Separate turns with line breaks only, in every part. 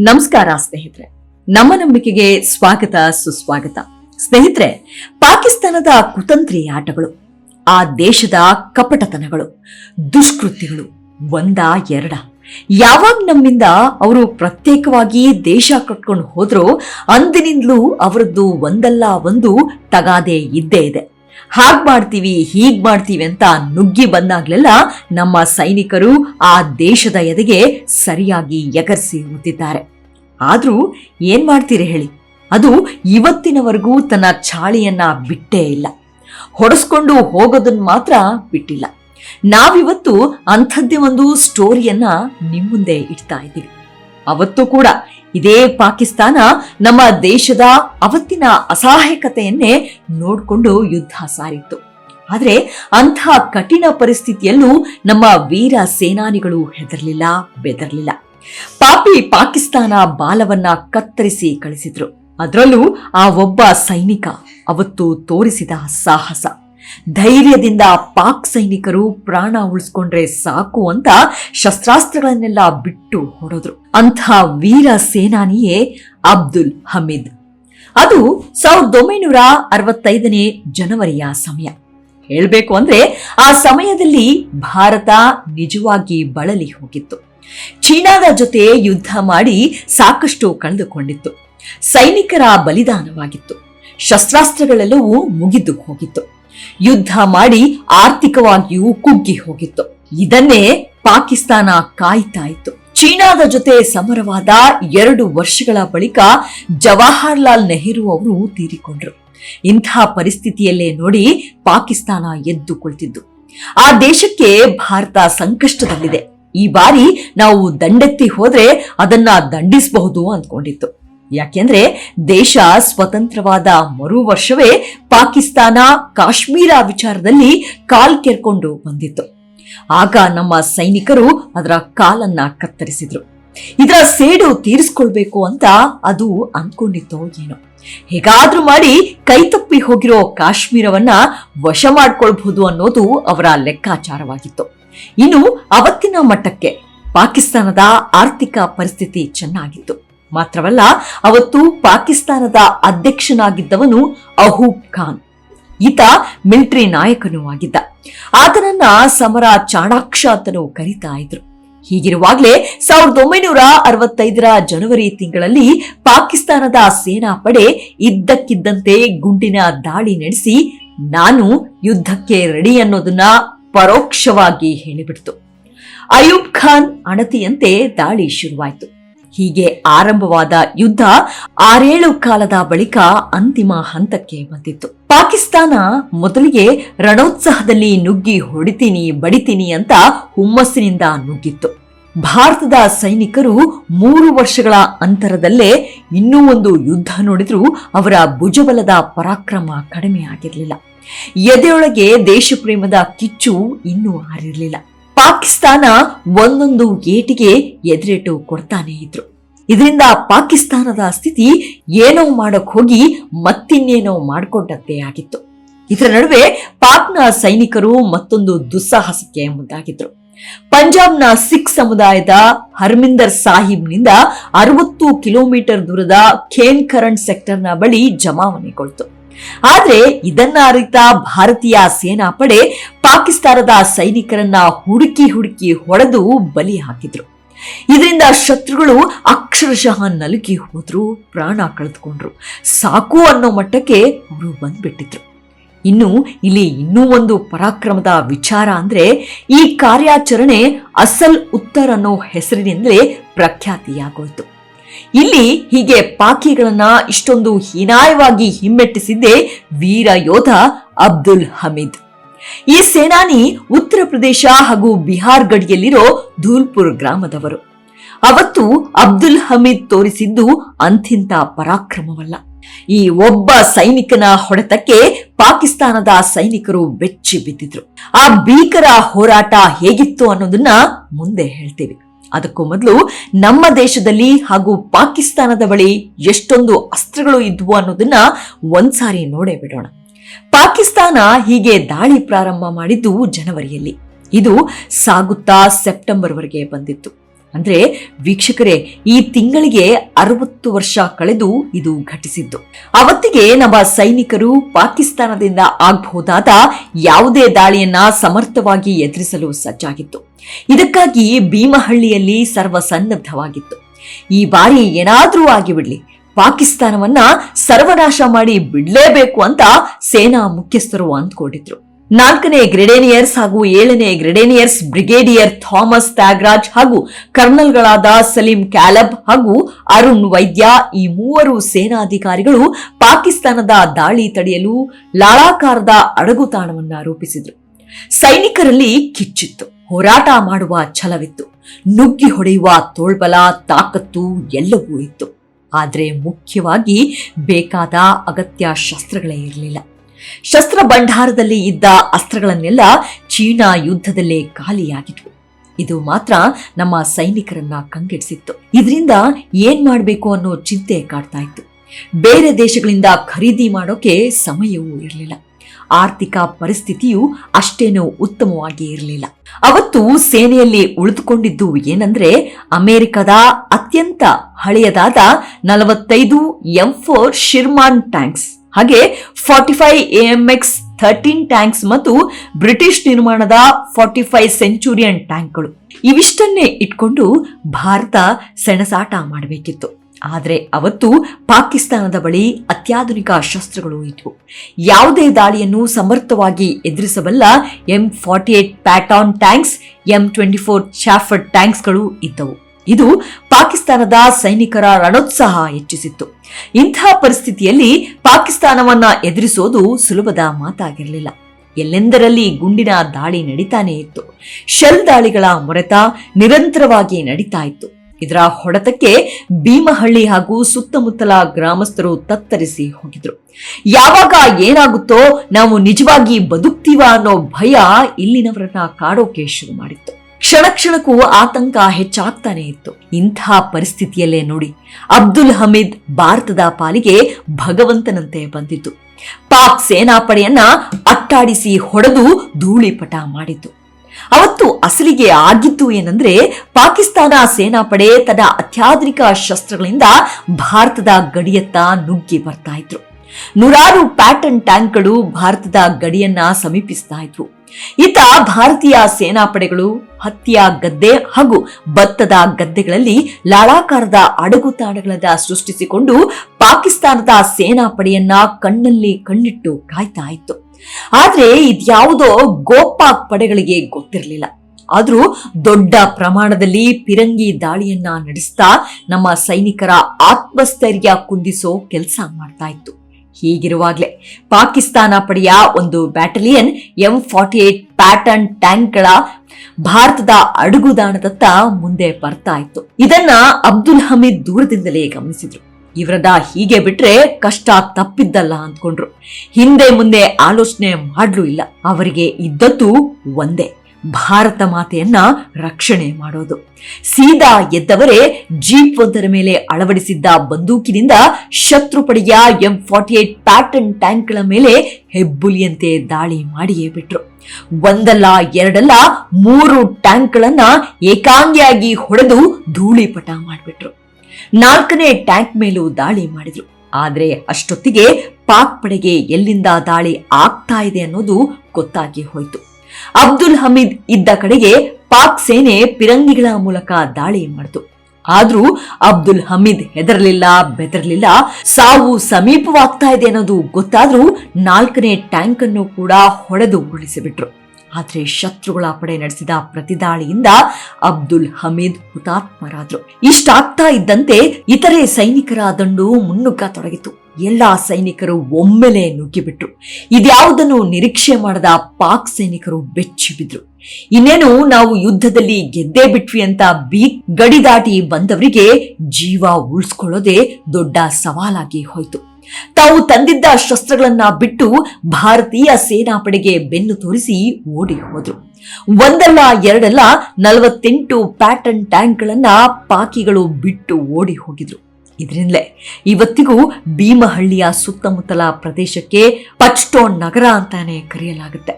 ನಮಸ್ಕಾರ ಸ್ನೇಹಿತರೆ. ನಮ್ಮ ನಂಬಿಕೆಗೆ ಸ್ವಾಗತ, ಸುಸ್ವಾಗತ. ಸ್ನೇಹಿತರೆ, ಪಾಕಿಸ್ತಾನದ ಕುತಂತ್ರಿ ಆಟಗಳು, ಆ ದೇಶದ ಕಪಟತನಗಳು, ದುಷ್ಕೃತ್ಯಗಳು ಒಂದ ಎರಡ. ಯಾವಾಗ ನಮ್ಮಿಂದ ಅವರು ಪ್ರತ್ಯೇಕವಾಗಿ ದೇಶ ಕಟ್ಕೊಂಡು ಹೋದ್ರೋ ಅಂದಿನಿಂದಲೂ ಅವರದ್ದು ಒಂದಲ್ಲ ಒಂದು ತಗಾದೆ ಇದ್ದೇ ಇದೆ. ಹಾಗ್ ಮಾಡ್ತೀವಿ, ಹೀಗ್ ಮಾಡ್ತೀವಿ ಅಂತ ನುಗ್ಗಿ ಬಂದಾಗ್ಲೆಲ್ಲ ನಮ್ಮ ಸೈನಿಕರು ಆ ದೇಶದ ಎದೆಗೆ ಸರಿಯಾಗಿ ಎಗರಿಸಿ ಹೋಗುತ್ತಿದ್ದಾರೆ ಆದ್ರೂ ಏನ್ ಮಾಡ್ತೀರಿ ಹೇಳಿ? ಅದು ಇವತ್ತಿನವರೆಗೂ ತನ್ನ ಚಾಳಿಯನ್ನ ಬಿಟ್ಟೇ ಇಲ್ಲ. ಹೊಡೆಸ್ಕೊಂಡು ಹೋಗೋದನ್ನ ಮಾತ್ರ ಬಿಟ್ಟಿಲ್ಲ. ನಾವಿವತ್ತು ಅಂಥದ್ದೇ ಒಂದು ಸ್ಟೋರಿಯನ್ನ ನಿಮ್ಮ ಮುಂದೆ ಇಡ್ತಾ ಇದ್ದೀವಿ. ಅವತ್ತು ಕೂಡ ಇದೇ ಪಾಕಿಸ್ತಾನ ನಮ್ಮ ದೇಶದ ಅವತ್ತಿನ ಅಸಹಾಯಕತೆಯನ್ನೇ ನೋಡ್ಕೊಂಡು ಯುದ್ಧ ಸಾರಿತ್ತು. ಆದರೆ ಅಂಥ ಕಠಿಣ ಪರಿಸ್ಥಿತಿಯಲ್ಲೂ ನಮ್ಮ ವೀರ ಸೇನಾನಿಗಳು ಹೆದರಲಿಲ್ಲ, ಬೆದರ್ಲಿಲ್ಲ. ಪಾಪಿ ಪಾಕಿಸ್ತಾನ ಬಾಲವನ್ನ ಕತ್ತರಿಸಿ ಕಳಿಸಿದ್ರು. ಅದರಲ್ಲೂ ಆ ಒಬ್ಬ ಸೈನಿಕ ಅವತ್ತು ತೋರಿಸಿದ ಸಾಹಸ. ಧೈರ್ಯದಿಂದ ಪಾಕ್ ಸೈನಿಕರು ಪ್ರಾಣ ಉಳಿಸ್ಕೊಂಡ್ರೆ ಸಾಕು ಅಂತ ಶಸ್ತ್ರಾಸ್ತ್ರಗಳನ್ನೆಲ್ಲ ಬಿಟ್ಟು ಹೊಡೆದ್ರು ಅಂಥ ವೀರ ಸೇನಾನಿಯೇ ಅಬ್ದುಲ್ ಹಮೀದ್. ಅದು ಸಾವಿರದ ಒಂಬೈನೂರ ಅರವತ್ತೈದನೇ ಜನವರಿಯ ಸಮಯ. ಹೇಳಬೇಕು ಅಂದ್ರೆ ಆ ಸಮಯದಲ್ಲಿ ಭಾರತ ನಿಜವಾಗಿ ಬಳಲಿ ಹೋಗಿತ್ತು. ಚೀನಾದ ಜೊತೆ ಯುದ್ಧ ಮಾಡಿ ಸಾಕಷ್ಟು ಕಳೆದುಕೊಂಡಿತ್ತು. ಸೈನಿಕರ ಬಲಿದಾನವಾಗಿತ್ತು. ಶಸ್ತ್ರಾಸ್ತ್ರಗಳೆಲ್ಲವೂ ಮುಗಿದು ಹೋಗಿತ್ತು. ಯುದ್ಧ ಮಾಡಿ ಆರ್ಥಿಕವಾಗಿಯೂ ಕುಗ್ಗಿ ಹೋಗಿತ್ತು. ಇದನ್ನೇ ಪಾಕಿಸ್ತಾನ ಕಾಯ್ತಾ ಇತ್ತು. ಚೀನಾದ ಜೊತೆ ಸಮರವಾದ ಎರಡು ವರ್ಷಗಳ ಬಳಿಕ ಜವಾಹರ್ಲಾಲ್ ನೆಹರು ಅವರು ತೀರಿಕೊಂಡ್ರು. ಇಂಥ ಪರಿಸ್ಥಿತಿಯಲ್ಲೇ ನೋಡಿ ಪಾಕಿಸ್ತಾನ ಎದ್ದು ಕುಳಿತಿದ್ದು ಆ ದೇಶಕ್ಕೆ ಭಾರತ ಸಂಕಷ್ಟದಲ್ಲಿದೆ. ಈ ಬಾರಿ ನಾವು ದಂಡೆತ್ತಿ ಹೋದ್ರೆ ಅದನ್ನ ದಂಡಿಸಬಹುದು ಅಂದ್ಕೊಂಡಿತ್ತು. ಯಾಕೆಂದ್ರೆ ದೇಶ ಸ್ವತಂತ್ರವಾದ ಮರು ವರ್ಷವೇ ಪಾಕಿಸ್ತಾನ ಕಾಶ್ಮೀರ ವಿಚಾರದಲ್ಲಿ ಕಾಲ್ ಕೆರ್ಕೊಂಡು ಬಂದಿತ್ತು. ಆಗ ನಮ್ಮ ಸೈನಿಕರು ಅದರ ಕಾಲನ್ನ ಕತ್ತರಿಸಿದ್ರು. ಇದರ ಸೇಡು ತೀರಿಸ್ಕೊಳ್ಬೇಕು ಅಂತ ಅದು ಅನ್ಕೊಂಡಿತ್ತೋ ಏನೋ. ಹೇಗಾದ್ರೂ ಮಾಡಿ ಕೈತಪ್ಪಿ ಹೋಗಿರೋ ಕಾಶ್ಮೀರವನ್ನ ವಶ ಮಾಡ್ಕೊಳ್ಬಹುದು ಅನ್ನೋದು ಅವರ ಲೆಕ್ಕಾಚಾರವಾಗಿತ್ತು. ಇನ್ನು ಅವತ್ತಿನ ಮಟ್ಟಕ್ಕೆ ಪಾಕಿಸ್ತಾನದ ಆರ್ಥಿಕ ಪರಿಸ್ಥಿತಿ ಚೆನ್ನಾಗಿತ್ತು. ಮಾತ್ರವಲ್ಲ, ಅವತ್ತು ಪಾಕಿಸ್ತಾನದ ಅಧ್ಯಕ್ಷನಾಗಿದ್ದವನು ಅಹೂಬ್ ಖಾನ್. ಈತ ಮಿಲಿಟರಿ ನಾಯಕನೂ ಆಗಿದ್ದ. ಆತನನ್ನ ಸಮರ ಚಾಣಾಕ್ಷ ಅಂತನು ಕರೀತಾ ಇದ್ರು. ಹೀಗಿರುವಾಗಲೇ ಸಾವಿರದ ಒಂಬೈನೂರ ಅರವತ್ತೈದರ ಜನವರಿ ತಿಂಗಳಲ್ಲಿ ಪಾಕಿಸ್ತಾನದ ಸೇನಾ ಪಡೆ ಇದ್ದಕ್ಕಿದ್ದಂತೆ ಗುಂಡಿನ ದಾಳಿ ನಡೆಸಿ ನಾನು ಯುದ್ಧಕ್ಕೆ ರೆಡಿ ಅನ್ನೋದನ್ನ ಪರೋಕ್ಷವಾಗಿ ಹೇಳಿಬಿಡ್ತು. ಅಯೂಬ್ ಖಾನ್ ಅಣತಿಯಂತೆ ದಾಳಿ ಶುರುವಾಯಿತು. ಹೀಗೆ ಆರಂಭವಾದ ಯುದ್ಧ ಆರೇಳು ಕಾಲದ ಬಳಿಕ ಅಂತಿಮ ಹಂತಕ್ಕೆ ಬಂದಿತ್ತು. ಪಾಕಿಸ್ತಾನ ಮೊದಲಿಗೆ ರಣೋತ್ಸಾಹದಲ್ಲಿ ನುಗ್ಗಿ ಹೊಡಿತೀನಿ, ಬಡಿತೀನಿ ಅಂತ ಹುಮ್ಮಸ್ಸಿನಿಂದ ನುಗ್ಗಿತ್ತು. ಭಾರತದ ಸೈನಿಕರು ಮೂರು ವರ್ಷಗಳ ಅಂತರದಲ್ಲೇ ಇನ್ನೂ ಒಂದು ಯುದ್ಧ ನೋಡಿದ್ರೂ ಅವರ ಭುಜಬಲದ ಪರಾಕ್ರಮ ಕಡಿಮೆ ಆಗಿರಲಿಲ್ಲ ಎದೆಯೊಳಗೆ ದೇಶಪ್ರೇಮದ ಕಿಚ್ಚು ಇನ್ನೂ ಆರಿರಲಿಲ್ಲ ಪಾಕಿಸ್ತಾನ ಒಂದೊಂದು ಏಟಿಗೆ ಎದುರೇಟು ಕೊಡ್ತಾನೆ ಇದ್ರು. ಇದರಿಂದ ಪಾಕಿಸ್ತಾನದ ಸ್ಥಿತಿ ಏನೋ ಮಾಡೋಕ್ ಹೋಗಿ ಮತ್ತಿನ್ನೇನೋ ಮಾಡಿಕೊಂಡಂತೆ ಆಗಿತ್ತು. ಇದರ ನಡುವೆ ಪಾಕ್ನ ಸೈನಿಕರು ಮತ್ತೊಂದು ದುಸ್ಸಾಹಸಕ್ಕೆ ಮುಂದಾಗಿದ್ರು. ಪಂಜಾಬ್ನ ಸಿಖ್ ಸಮುದಾಯದ ಹರ್ಮಿಂದರ್ ಸಾಹಿಬ್ನಿಂದ ಅರವತ್ತು ಕಿಲೋಮೀಟರ್ ದೂರದ ಖೇನ್ ಕರಣ್ ಸೆಕ್ಟರ್ನ ಬಳಿ ಜಮಾವಣೆಗೊಳ್ತು ಆದ್ರೆ ಇದನ್ನ ಅರಿತ ಭಾರತೀಯ ಸೇನಾಪಡೆ ಪಾಕಿಸ್ತಾನದ ಸೈನಿಕರನ್ನ ಹುಡುಕಿ ಹುಡುಕಿ ಹೊಡೆದು ಬಲಿ ಹಾಕಿದ್ರು. ಇದರಿಂದ ಶತ್ರುಗಳು ಅಕ್ಷರಶಃ ನಲುಕಿ ಹೋದ್ರು, ಪ್ರಾಣ ಕಳೆದುಕೊಂಡ್ರು. ಸಾಕು ಅನ್ನೋ ಮಟ್ಟಕ್ಕೆ ಅವರು ಬಂದ್ಬಿಟ್ಟಿದ್ರು. ಇನ್ನು ಇಲ್ಲಿ ಇನ್ನೂ ಒಂದು ಪರಾಕ್ರಮದ ವಿಚಾರ ಅಂದ್ರೆ, ಈ ಕಾರ್ಯಾಚರಣೆ ಅಸಲ್ ಉತ್ತರ್ ಅನ್ನೋ ಹೆಸರಿನಿಂದಲೇ ಪ್ರಖ್ಯಾತಿಯಾಗೋಯ್ತು. ಇಲ್ಲಿ ಹೀಗೆ ಪಾಕಿಗಳನ್ನ ಇಷ್ಟೊಂದು ಹೀನಾಯವಾಗಿ ಹಿಮ್ಮೆಟ್ಟಿಸಿದ್ದೆ ವೀರ ಯೋಧ ಅಬ್ದುಲ್ ಹಮೀದ್. ಈ ಸೇನಾನಿ ಉತ್ತರ ಪ್ರದೇಶ ಹಾಗೂ ಬಿಹಾರ್ ಗಡಿಯಲ್ಲಿರೋ ಧೂಲ್ಪುರ್ ಗ್ರಾಮದವರು. ಅವತ್ತು ಅಬ್ದುಲ್ ಹಮೀದ್ ತೋರಿಸಿದ್ದು ಅಂತಿಂತ ಪರಾಕ್ರಮವಲ್ಲ. ಈ ಒಬ್ಬ ಸೈನಿಕನ ಹೊಡೆತಕ್ಕೆ ಪಾಕಿಸ್ತಾನದ ಸೈನಿಕರು ಬೆಚ್ಚಿ ಬಿದ್ದಿದ್ರು. ಆ ಭೀಕರ ಹೋರಾಟ ಹೇಗಿತ್ತು ಅನ್ನೋದನ್ನ ಮುಂದೆ ಹೇಳ್ತೀವಿ. ಅದಕ್ಕೂ ಮೊದಲು ನಮ್ಮ ದೇಶದಲ್ಲಿ ಹಾಗೂ ಪಾಕಿಸ್ತಾನದ ಬಳಿ ಎಷ್ಟೊಂದು ಅಸ್ತ್ರಗಳು ಇದ್ವು ಅನ್ನೋದನ್ನ ಒಂದ್ಸಾರಿ ನೋಡೇ ಬಿಡೋಣ. ಪಾಕಿಸ್ತಾನ ಹೀಗೆ ದಾಳಿ ಪ್ರಾರಂಭ ಮಾಡಿದ್ದು ಜನವರಿಯಲ್ಲಿ. ಇದು ಸಾಗುತ್ತಾ ಸೆಪ್ಟೆಂಬರ್ವರೆಗೆ ಬಂದಿತ್ತು. ಅಂದ್ರೆ ವೀಕ್ಷಕರೇ, ಈ ತಿಂಗಳಿಗೆ ಅರವತ್ತು ವರ್ಷ ಕಳೆದು ಇದು ಘಟಿಸಿದ್ದು. ಅವತ್ತಿಗೆ ನಮ್ಮ ಸೈನಿಕರು ಪಾಕಿಸ್ತಾನದಿಂದ ಆಗಬಹುದಾದ ಯಾವುದೇ ದಾಳಿಯನ್ನ ಸಮರ್ಥವಾಗಿ ಎದುರಿಸಲು ಸಜ್ಜಾಗಿತ್ತು. ಇದಕ್ಕಾಗಿ ಭೀಮಹಳ್ಳಿಯಲ್ಲಿ ಸರ್ವಸನ್ನದ್ಧವಾಗಿತ್ತು. ಈ ಬಾರಿ ಏನಾದ್ರೂ ಆಗಿಬಿಡ್ಲಿ, ಪಾಕಿಸ್ತಾನವನ್ನ ಸರ್ವನಾಶ ಮಾಡಿ ಬಿಡಲೇಬೇಕು ಅಂತ ಸೇನಾ ಮುಖ್ಯಸ್ಥರು ಅಂದ್ಕೊಂಡಿದ್ರು. ನಾಲ್ಕನೇ ಗ್ರೆಡೇನಿಯರ್ಸ್ ಹಾಗೂ ಏಳನೇ ಗ್ರೆಡೇನಿಯರ್ಸ್ ಬ್ರಿಗೇಡಿಯರ್ ಥಾಮಸ್ ತ್ಯಾಗರಾಜ್ ಹಾಗೂ ಕರ್ನಲ್ಗಳಾದ ಸಲೀಂ ಕ್ಯಾಲಬ್ ಹಾಗೂ ಅರುಣ್ ವೈದ್ಯ ಈ ಮೂವರು ಸೇನಾಧಿಕಾರಿಗಳು ಪಾಕಿಸ್ತಾನದ ದಾಳಿ ತಡೆಯಲು ಲಾಳಾಕಾರದ ಅಡಗುತಾಣವನ್ನು ರೂಪಿಸಿದರು. ಸೈನಿಕರಲ್ಲಿ ಕಿಚ್ಚಿತ್ತು. ಹೋರಾಟ ಮಾಡುವ ಛಲವಿತ್ತು. ನುಗ್ಗಿ ಹೊಡೆಯುವ ತೋಳ್ಬಲ, ತಾಕತ್ತು ಎಲ್ಲವೂ ಇತ್ತು. ಆದರೆ ಮುಖ್ಯವಾಗಿ ಬೇಕಾದ ಅಗತ್ಯ ಶಸ್ತ್ರಗಳೇ ಇರಲಿಲ್ಲ. ಶಸ್ತ್ರ ಭಂಡಾರದಲ್ಲಿ ಇದ್ದ ಅಸ್ತ್ರಗಳನ್ನೆಲ್ಲ ಚೀನಾ ಯುದ್ಧದಲ್ಲೇ ಖಾಲಿಯಾಗಿದ್ವು. ಇದು ಮಾತ್ರ ನಮ್ಮ ಸೈನಿಕರನ್ನ ಕಂಗೆಡಿಸಿತ್ತು. ಇದರಿಂದ ಏನ್ ಮಾಡಬೇಕು ಅನ್ನೋ ಚಿಂತೆ ಕಾಡ್ತಾ ಇತ್ತು. ಬೇರೆ ದೇಶಗಳಿಂದ ಖರೀದಿ ಮಾಡೋಕೆ ಸಮಯವೂ ಇರಲಿಲ್ಲ. ಆರ್ಥಿಕ ಪರಿಸ್ಥಿತಿಯು ಅಷ್ಟೇನೂ ಉತ್ತಮವಾಗಿ ಇರಲಿಲ್ಲ. ಅವತ್ತು ಸೇನೆಯಲ್ಲಿ ಉಳಿದುಕೊಂಡಿದ್ದು ಏನಂದ್ರೆ ಅಮೆರಿಕದ ಅತ್ಯಂತ ಹಳೆಯದಾದ ನಲವತ್ತೈದು ಎಂ ಫೋರ್ ಶಿರ್ಮಾನ್ ಟ್ಯಾಂಕ್ಸ್. ಹಾಗೆ forty five AMX thirteen tanks ಮತ್ತು ಬ್ರಿಟಿಷ್ ನಿರ್ಮಾಣದ ಫಾರ್ಟಿ ಫೈವ್ ಸೆಂಚುರಿಯನ್ ಟ್ಯಾಂಕ್ಗಳು. ಇವಿಷ್ಟನ್ನೇ ಇಟ್ಕೊಂಡು ಭಾರತ ಸೆಣಸಾಟ ಮಾಡಬೇಕಿತ್ತು. ಆದರೆ ಅವತ್ತು ಪಾಕಿಸ್ತಾನದ ಬಳಿ ಅತ್ಯಾಧುನಿಕ ಶಸ್ತ್ರಗಳು ಇದ್ವು. ಯಾವುದೇ ದಾಳಿಯನ್ನು ಸಮರ್ಥವಾಗಿ ಎದುರಿಸಬಲ್ಲ M forty eight Patton tanks, M twenty four ಶಾಫರ್ಡ್ ಟ್ಯಾಂಕ್ಸ್ಗಳು ಇದ್ದವು. ಇದು ಪಾಕಿಸ್ತಾನದ ಸೈನಿಕರ ರಣೋತ್ಸಾಹ ಹೆಚ್ಚಿಸಿತ್ತು. ಇಂತಹ ಪರಿಸ್ಥಿತಿಯಲ್ಲಿ ಪಾಕಿಸ್ತಾನವನ್ನ ಎದುರಿಸೋದು ಸುಲಭದ ಮಾತಾಗಿರಲಿಲ್ಲ. ಎಲ್ಲೆಂದರಲ್ಲಿ ಗುಂಡಿನ ದಾಳಿ ನಡೀತಾನೆ ಇತ್ತು. ಶೆಲ್ ದಾಳಿಗಳ ಮೊರೆತ ನಿರಂತರವಾಗಿ ನಡೀತಾ ಇತ್ತು. ಇದರ ಹೊಡೆತಕ್ಕೆ ಭೀಮಹಳ್ಳಿ ಹಾಗೂ ಸುತ್ತಮುತ್ತಲ ಗ್ರಾಮಸ್ಥರು ತತ್ತರಿಸಿ ಹೋಗಿದ್ರು. ಯಾವಾಗ ಏನಾಗುತ್ತೋ ನಾವು ನಿಜವಾಗಿ ಬದುಕ್ತೀವ ಅನ್ನೋ ಭಯ ಇಲ್ಲಿನವರನ್ನ ಕಾಡೋಕೆ ಶುರು ಮಾಡಿತ್ತು. ಕ್ಷಣ ಕ್ಷಣಕ್ಕೂ ಆತಂಕ ಹೆಚ್ಚಾಗ್ತಾನೆ ಇತ್ತು. ಇಂಥ ಪರಿಸ್ಥಿತಿಯಲ್ಲೇ ನೋಡಿ, ಅಬ್ದುಲ್ ಹಮೀದ್ ಭಾರತದ ಪಾಲಿಗೆ ಭಗವಂತನಂತೆ ಬಂದಿತು ಪಾಕ್ ಸೇನಾಪಡೆಯನ್ನ ಅಟ್ಟಾಡಿಸಿ ಹೊಡೆದು ಧೂಳಿಪಟ ಮಾಡಿತು ಅವತ್ತು ಅಸಲಿಗೆ ಆಗಿದ್ದು ಏನಂದ್ರೆ, ಪಾಕಿಸ್ತಾನ ಸೇನಾಪಡೆ ತನ್ನ ಅತ್ಯಾಧುನಿಕ ಶಸ್ತ್ರಗಳಿಂದ ಭಾರತದ ಗಡಿಯತ್ತ ನುಗ್ಗಿ ಬರ್ತಾ ಇದ್ರು. ನೂರಾರು ಪ್ಯಾಟರ್ನ್ ಟ್ಯಾಂಕ್ಗಳು ಭಾರತದ ಗಡಿಯನ್ನ ಸಮೀಪಿಸ್ತಾ ಇದ್ವು. ಇತ್ತ ಭಾರತೀಯ ಸೇನಾಪಡೆಗಳು, ಹತ್ತಿಯ ಗದ್ದೆ ಹಾಗೂ ಭತ್ತದ ಗದ್ದೆಗಳಲ್ಲಿ ಲಾಳಾಕಾರದ ಅಡಗುತಾಣಗಳನ್ನ ಸೃಷ್ಟಿಸಿಕೊಂಡು ಪಾಕಿಸ್ತಾನದ ಸೇನಾಪಡೆಯನ್ನ ಕಣ್ಣಲ್ಲಿ ಕಣ್ಣಿಟ್ಟು ಕಾಯ್ತಾ ಇತ್ತು. ಆದ್ರೆ ಇದ್ಯಾವುದೋ ಗೋಪಾಕ್ ಪಡೆಗಳಿಗೆ ಗೊತ್ತಿರಲಿಲ್ಲ. ಆದ್ರೂ ದೊಡ್ಡ ಪ್ರಮಾಣದಲ್ಲಿ ಪಿರಂಗಿ ದಾಳಿಯನ್ನ ನಡೆಸ್ತಾ ನಮ್ಮ ಸೈನಿಕರ ಆತ್ಮಸ್ಥೈರ್ಯ ಕುಂದಿಸೋ ಕೆಲಸ ಮಾಡ್ತಾ ಇತ್ತು. ಹೀಗಿರುವಾಗಲೇ ಪಾಕಿಸ್ತಾನ ಪಡೆಯ ಒಂದು battalion M forty eight pattern ಟ್ಯಾಂಕ್ಗಳ ಭಾರತದ ಅಡುಗುದಾಣದತ್ತ ಮುಂದೆ ಬರ್ತಾ ಇತ್ತು. ಇದನ್ನ ಅಬ್ದುಲ್ ಹಮೀದ್ ದೂರದಿಂದಲೇ ಗಮನಿಸಿದ್ರು. ಇವರದ ಹೀಗೆ ಬಿಟ್ರೆ ಕಷ್ಟ ತಪ್ಪಿದ್ದಲ್ಲ ಅಂದ್ಕೊಂಡ್ರು. ಹಿಂದೆ ಮುಂದೆ ಆಲೋಚನೆ ಮಾಡ್ಲೂ ಇಲ್ಲ. ಅವರಿಗೆ ಇದ್ದದ್ದು ಒಂದೇ. ಭಾರತ ಮಾತೆಯನ್ನ ರಕ್ಷಣೆ ಮಾಡೋದು. ಸೀದಾ ಎದ್ದವರೇ ಜೀಪ್ ಒಂದರ ಮೇಲೆ ಅಳವಡಿಸಿದ್ದ ಬಂದೂಕಿನಿಂದ ಶತ್ರು ಪಡೆಯ ಎಂ ಫಾರ್ಟಿ ಏಟ್ ಪ್ಯಾಟರ್ನ್ ಟ್ಯಾಂಕ್ಗಳ ಮೇಲೆ ಹೆಬ್ಬುಲಿಯಂತೆ ದಾಳಿ ಮಾಡಿಯೇ ಬಿಟ್ರು. ಒಂದಲ್ಲ, ಎರಡಲ್ಲ, ಮೂರು ಟ್ಯಾಂಕ್ಗಳನ್ನ ಏಕಾಂಗಿಯಾಗಿ ಹೊಡೆದು ಧೂಳಿಪಟ ಮಾಡಿಬಿಟ್ರು. ನಾಲ್ಕನೇ ಟ್ಯಾಂಕ್ ಮೇಲೂ ದಾಳಿ ಮಾಡಿದ್ರು. ಆದ್ರೆ ಅಷ್ಟೊತ್ತಿಗೆ ಪಾಕ್ ಪಡೆಗೆ ಎಲ್ಲಿಂದ ದಾಳಿ ಆಗ್ತಾ ಇದೆ ಅನ್ನೋದು ಗೊತ್ತಾಗಿ ಹೋಯ್ತು. ಅಬ್ದುಲ್ ಹಮೀದ್ ಇದ್ದ ಕಡೆಗೆ ಪಾಕ್ ಸೇನೆ ಪಿರಂಗಿಗಳ ಮೂಲಕ ದಾಳಿ ಮಾಡಿತು. ಆದ್ರೂ ಅಬ್ದುಲ್ ಹಮೀದ್ ಹೆದರಲಿಲ್ಲ, ಬೆದರಲಿಲ್ಲ, ಸಾವು ಸಮೀಪವಾಗ್ತಾ ಇದೆ ಅನ್ನೋದು ಗೊತ್ತಾದ್ರೂ ನಾಲ್ಕನೇ ಟ್ಯಾಂಕ್ ಅನ್ನು ಕೂಡ ಹೊಡೆದು ಉರುಳಿಸಿಬಿಟ್ರು. ಆದ್ರೆ ಶತ್ರುಗಳ ಪಡೆ ನಡೆಸಿದ ಪ್ರತಿದಾಳಿಯಿಂದ ಅಬ್ದುಲ್ ಹಮೀದ್ ಹುತಾತ್ಮರಾದ್ರು. ಇಷ್ಟಾಗ್ತಾ ಇದ್ದಂತೆ ಇತರೆ ಸೈನಿಕರ ದಂಡು ಮುನ್ನುಗ್ಗತೊಡಗಿತು ಎಲ್ಲಾ ಸೈನಿಕರು ಒಮ್ಮೆಲೆ ನುಗ್ಗಿಬಿಟ್ರು. ಇದ್ಯಾವುದನ್ನು ನಿರೀಕ್ಷೆ ಮಾಡದ ಪಾಕ್ ಸೈನಿಕರು ಬೆಚ್ಚಿ ಬಿದ್ರು ಇನ್ನೇನು ನಾವು ಯುದ್ಧದಲ್ಲಿ ಗೆದ್ದೇ ಬಿಟ್ವಿ ಅಂತ ಬಿ ಗಡಿ ದಾಟಿ ಬಂದವರಿಗೆ ಜೀವ ಉಳಿಸ್ಕೊಳ್ಳೋದೇ ದೊಡ್ಡ ಸವಾಲಾಗಿ ಹೋಯ್ತು. ತಾವು ತಂದಿದ್ದ ಶಸ್ತ್ರಗಳನ್ನ ಬಿಟ್ಟು ಭಾರತೀಯ ಸೇನಾಪಡೆಗೆ ಬೆನ್ನು ತೋರಿಸಿ ಓಡಿ ಹೋದ್ರು. ಒಂದಲ್ಲ ಎರಡಲ್ಲ ನಲವತ್ತೆಂಟು ಪ್ಯಾಟರ್ನ್ ಟ್ಯಾಂಕ್ಗಳನ್ನ ಪಾಕಿಗಳು ಬಿಟ್ಟು ಓಡಿ ಹೋಗಿದ್ರು. ಇದರಿಂದಲೇ ಇವತ್ತಿಗೂ ಭೀಮಹಳ್ಳಿಯ ಸುತ್ತಮುತ್ತಲ ಪ್ರದೇಶಕ್ಕೆ ಪಚ್ಟೋನ್ ನಗರ ಅಂತಾನೆ ಕರೆಯಲಾಗುತ್ತೆ.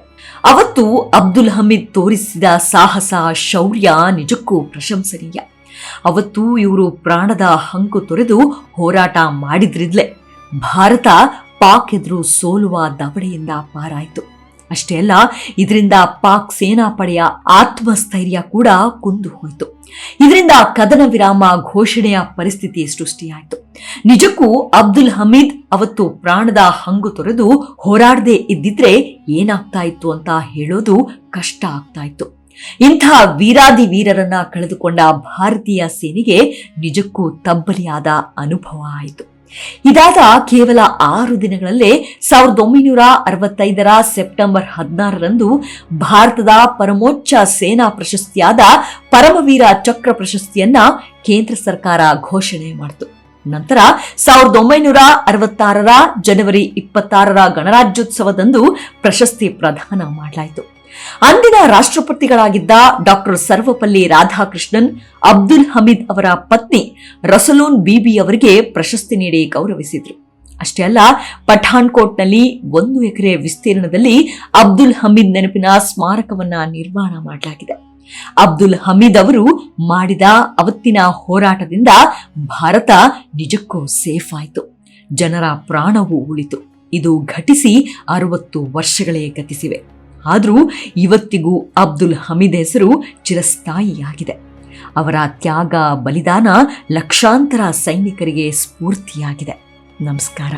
ಅವತ್ತು ಅಬ್ದುಲ್ ಹಮೀದ್ ತೋರಿಸಿದ ಸಾಹಸ, ಶೌರ್ಯ ನಿಜಕ್ಕೂ ಪ್ರಶಂಸನೀಯ. ಅವತ್ತು ಇವರು ಪ್ರಾಣದ ಹಂಕು ತೊರೆದು ಹೋರಾಟ ಮಾಡಿದ್ರಿದ್ಲೆ ಭಾರತ ಪಾಕ್ ಎದುರು ಸೋಲುವ ದವಡೆಯಿಂದ ಪಾರಾಯಿತು. ಅಷ್ಟೇ ಅಲ್ಲ, ಇದರಿಂದ ಪಾಕ್ ಸೇನಾಪಡೆಯ ಆತ್ಮಸ್ಥೈರ್ಯ ಕೂಡ ಕುಂದು ಹೋಯಿತು. ಇದರಿಂದ ಕದನ ವಿರಾಮ ಘೋಷಣೆಯ ಪರಿಸ್ಥಿತಿ ಸೃಷ್ಟಿಯಾಯಿತು. ನಿಜಕ್ಕೂ ಅಬ್ದುಲ್ ಹಮೀದ್ ಅವತ್ತು ಪ್ರಾಣದ ಹಂಗು ತೊರೆದು ಹೋರಾಡದೆ ಇದ್ದಿದ್ರೆ ಏನಾಗ್ತಾ ಇತ್ತು ಅಂತ ಹೇಳೋದು ಕಷ್ಟ ಆಗ್ತಾ ಇತ್ತು. ಇಂಥ ವೀರಾದಿ ವೀರರನ್ನ ಕಳೆದುಕೊಂಡ ಭಾರತೀಯ ಸೇನೆಗೆ ನಿಜಕ್ಕೂ ತಬ್ಬಲಿಯಾದ ಅನುಭವ ಆಯಿತು. ಇದಾದ ಕೇವಲ ಆರು ದಿನಗಳಲ್ಲೇ ಸಾವಿರದ ಒಂಬೈನೂರ ಅರವತ್ತೈದರ ಸೆಪ್ಟೆಂಬರ್ ಹದಿನಾರರಂದು ಭಾರತದ ಪರಮೋಚ್ಚ ಸೇನಾ ಪ್ರಶಸ್ತಿಯಾದ ಪರಮವೀರ ಚಕ್ರ ಪ್ರಶಸ್ತಿಯನ್ನ ಕೇಂದ್ರ ಸರ್ಕಾರ ಘೋಷಣೆ ಮಾಡಿತು. ನಂತರ ಸಾವಿರದ ಒಂಬೈನೂರ ಅರವತ್ತಾರರ ಜನವರಿ ಇಪ್ಪತ್ತಾರರ ಗಣರಾಜ್ಯೋತ್ಸವದಂದು ಪ್ರಶಸ್ತಿ ಪ್ರದಾನ ಮಾಡಲಾಯಿತು ಅಂದಿನ ರಾಷ್ಟ್ರಪತಿಗಳಾಗಿದ್ದ ಡಾಕ್ಟರ್ ಸರ್ವಪಲ್ಲಿ ರಾಧಾಕೃಷ್ಣನ್, ಅಬ್ದುಲ್ ಹಮೀದ್ ಅವರ ಪತ್ನಿ ರಸಲೂನ್ ಬಿಬಿ ಅವರಿಗೆ ಪ್ರಶಸ್ತಿ ನೀಡಿ ಗೌರವಿಸಿದ್ರು. ಅಷ್ಟೇ ಅಲ್ಲ, ಪಠಾಣ್ಕೋಟ್ನಲ್ಲಿ ಒಂದು ಎಕರೆ ವಿಸ್ತೀರ್ಣದಲ್ಲಿ ಅಬ್ದುಲ್ ಹಮೀದ್ ನೆನಪಿನ ಸ್ಮಾರಕವನ್ನ ನಿರ್ಮಾಣ ಮಾಡಲಾಗಿದೆ. ಅಬ್ದುಲ್ ಹಮೀದ್ ಅವರು ಮಾಡಿದ ಅವತ್ತಿನ ಹೋರಾಟದಿಂದ ಭಾರತ ನಿಜಕ್ಕೂ ಸೇಫ್ ಆಯಿತು. ಜನರ ಪ್ರಾಣವೂ ಉಳಿತು. ಇದು ಘಟಿಸಿ ಅರವತ್ತು ವರ್ಷಗಳೇ ಗತಿಸಿವೆ. ಆದರೂ ಇವತ್ತಿಗೂ ಅಬ್ದುಲ್ ಹಮೀದ್ ಹೆಸರು ಚಿರಸ್ಥಾಯಿಯಾಗಿದೆ. ಅವರ ತ್ಯಾಗ ಬಲಿದಾನ ಲಕ್ಷಾಂತರ ಸೈನಿಕರಿಗೆ ಸ್ಫೂರ್ತಿಯಾಗಿದೆ. ನಮಸ್ಕಾರ.